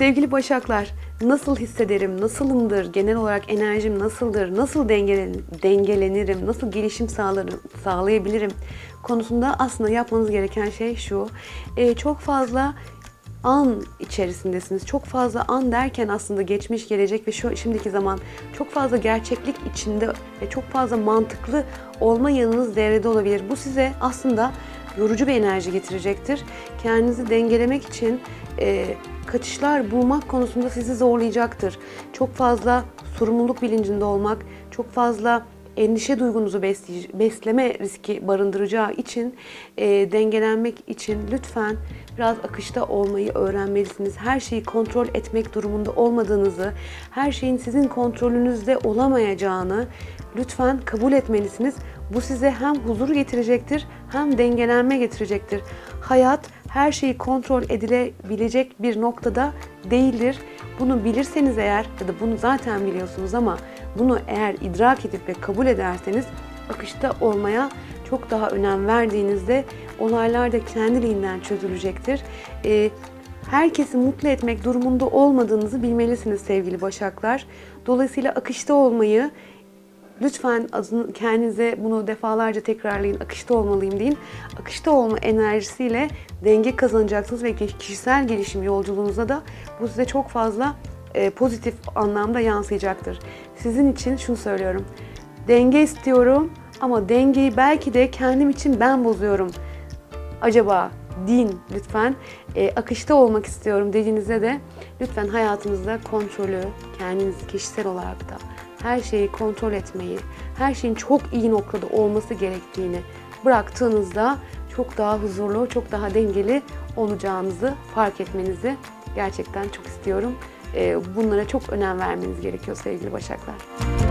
Sevgili Başaklar, nasıl hissederim, nasılımdır, genel olarak enerjim nasıldır, nasıl dengelen- dengelenirim, nasıl gelişim sağlarım, sağlayabilirim konusunda aslında yapmanız gereken şey şu. Ee, çok fazla an içerisindesiniz. Çok fazla an derken aslında geçmiş, gelecek ve şu şimdiki zaman çok fazla gerçeklik içinde ve çok fazla mantıklı olma yanınız devrede olabilir. Bu size aslında yorucu bir enerji getirecektir. Kendinizi dengelemek için e, kaçışlar bulmak konusunda sizi zorlayacaktır. Çok fazla sorumluluk bilincinde olmak, çok fazla endişe duygunuzu besleme riski barındıracağı için e, dengelenmek için lütfen biraz akışta olmayı öğrenmelisiniz. Her şeyi kontrol etmek durumunda olmadığınızı, her şeyin sizin kontrolünüzde olamayacağını lütfen kabul etmelisiniz. Bu size hem huzur getirecektir hem dengelenme getirecektir. Hayat her şeyi kontrol edilebilecek bir noktada değildir. Bunu bilirseniz eğer ya da bunu zaten biliyorsunuz ama bunu eğer idrak edip ve kabul ederseniz akışta olmaya çok daha önem verdiğinizde olaylar da kendiliğinden çözülecektir. Ee, herkesi mutlu etmek durumunda olmadığınızı bilmelisiniz sevgili Başaklar. Dolayısıyla akışta olmayı Lütfen adını, kendinize bunu defalarca tekrarlayın. Akışta olmalıyım deyin. Akışta olma enerjisiyle denge kazanacaksınız ve kişisel gelişim yolculuğunuzda da bu size çok fazla e, pozitif anlamda yansıyacaktır. Sizin için şunu söylüyorum. Denge istiyorum ama dengeyi belki de kendim için ben bozuyorum. Acaba din lütfen e, akışta olmak istiyorum dediğinizde de lütfen hayatınızda kontrolü kendiniz kişisel olarak da her şeyi kontrol etmeyi, her şeyin çok iyi noktada olması gerektiğini bıraktığınızda çok daha huzurlu, çok daha dengeli olacağınızı fark etmenizi gerçekten çok istiyorum. E, bunlara çok önem vermeniz gerekiyor sevgili Başaklar.